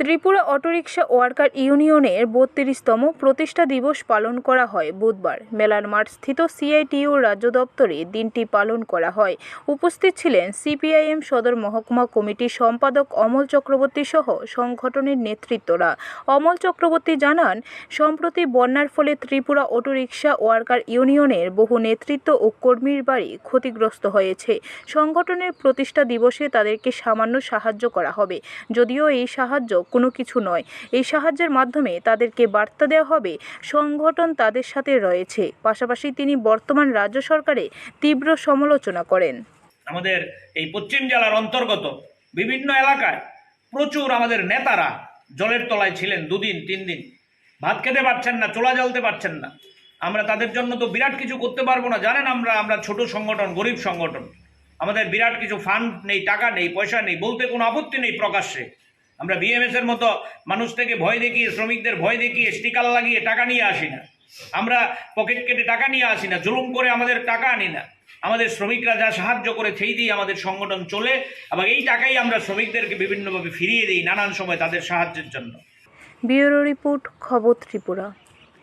Tripura autorickshaw worker ইউনিয়নের বত্রিশতম প্রতিষ্ঠা দিবস পালন করা হয় বুধবার। মেলার মাঠ স্থিত সিআইটিইউ রাজ্য দপ্তরে দিনটি পালন করা হয়। উপস্থিত ছিলেন সিপিআইএম সদর মহকুমা কমিটির সম্পাদক অমল চক্রবর্তী সহ সংগঠনের নেতৃত্বরা। অমল চক্রবর্তী জানান, সম্প্রতি বন্যার ফলে ত্রিপুরা অটোরিকশা ওয়ার্কার ইউনিয়নের বহু নেতৃত্ব ও কর্মীর বাড়ি ক্ষতিগ্রস্ত হয়েছে। সংগঠনের প্রতিষ্ঠা দিবসে তাদেরকে সামান্য সাহায্য করা হবে। যদিও এই সাহায্য কোনো কিছু নয়। এই সাহায্যের মাধ্যমে তাদেরকে বার্তা দেওয়া হবে, সংগঠন তাদের সাথে রয়েছে। পাশাপাশি তিনি বর্তমান রাজ্য সরকারে তীব্র সমালোচনা করেন। আমাদের এই পশ্চিম জেলার অন্তর্গত বিভিন্ন এলাকায় প্রচুর আমাদের নেতারা জলের তলায় ছিলেন দুদিন, তিন দিন। ভাত খেতে পারছেন না, চোলা জ্বলতে পারছেন না। আমরা তাদের জন্য তো বিরাট কিছু করতে পারব না। জানেন আমরা আমরা ছোট সংগঠন, গরিব সংগঠন। আমাদের বিরাট কিছু ফান্ড নেই, টাকা নেই, পয়সা নেই, বলতে কোনো আপত্তি নেই প্রকাশ্যে। আমরা বিএমএস এর মতো মানুষ থেকে ভয় দেখিয়ে, শ্রমিকদের ভয় দেখিয়ে স্টিকার লাগিয়ে টাকা নিয়ে আসি না। আমরা পকেট কেটে টাকা নিয়ে আসি না, জুলুম করে আমাদের টাকা আনি না। আমাদের শ্রমিকরা যা সাহায্য করে সেই দিয়ে আমাদের সংগঠন চলে, এবং এই টাকাই আমরা শ্রমিকদেরকে বিভিন্নভাবে ফিরিয়ে দিই নানান সময় তাদের সাহায্যের জন্য। ব্যুরো রিপোর্ট খবর ত্রিপুরা।